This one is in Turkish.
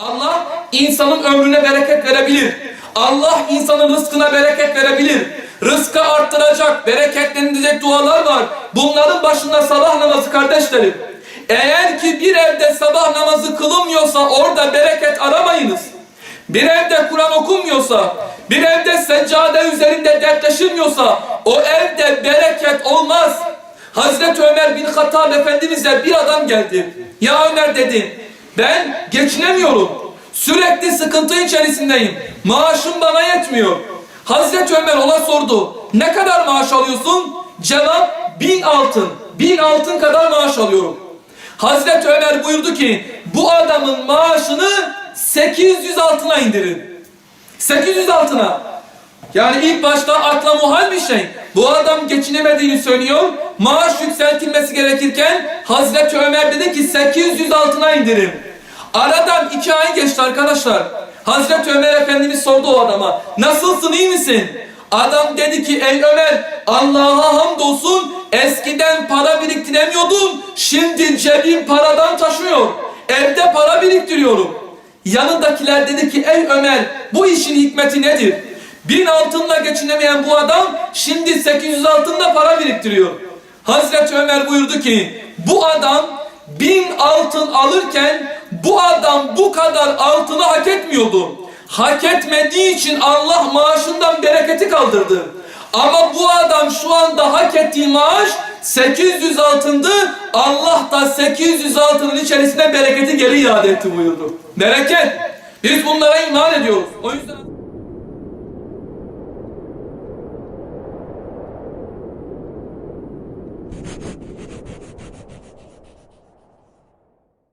Allah insanın ömrüne bereket verebilir. Allah insanın rızkına bereket verebilir. Rızkı arttıracak, bereketlendirecek dualar var. Bunların başında sabah namazı kardeşlerim. Eğer ki bir evde sabah namazı kılınmıyorsa orada bereket aramayınız. Bir evde Kur'an okunmuyorsa, bir evde seccade üzerinde dertleşilmiyorsa o evde bereket olmaz. Hazreti Ömer bin Hattab Efendimiz'e bir adam geldi. Ya Ömer dedi, ben geçinemiyorum. Sürekli sıkıntı içerisindeyim. Maaşım bana yetmiyor. Hazreti Ömer ona sordu. Ne kadar maaş alıyorsun? Cevap bin altın. Bin altın kadar maaş alıyorum. Hazreti Ömer buyurdu ki bu adamın maaşını 800 altına indirin. 800 altına. Yani ilk başta akla muhal bir şey. Bu adam geçinemediğini söylüyor. Maaş yükseltilmesi gerekirken Hazreti Ömer dedi ki 800 altına indirin. Aradan iki ay geçti arkadaşlar. Hazreti Ömer Efendimiz sordu o adama. Nasılsın iyi misin? Adam dedi ki ey Ömer Allah'a hamdolsun eskiden para biriktiremiyordum. Şimdi cebim paradan taşıyor. Evde para biriktiriyorum. Yanındakiler dedi ki ey Ömer bu işin hikmeti nedir? Bin altınla geçinemeyen bu adam şimdi 800 altınla para biriktiriyor. Hazreti Ömer buyurdu ki bu adam bin altın alırken bu adam bu kadar altını hak etmiyordu. Hak etmediği için Allah maaşından bereketi kaldırdı. Ama bu adam şu anda hak ettiği maaş 800 altındı. Allah da 800 altının içerisine bereketi geri iade etti buyurdu. Bereket. Biz bunlara iman ediyoruz. O yüzden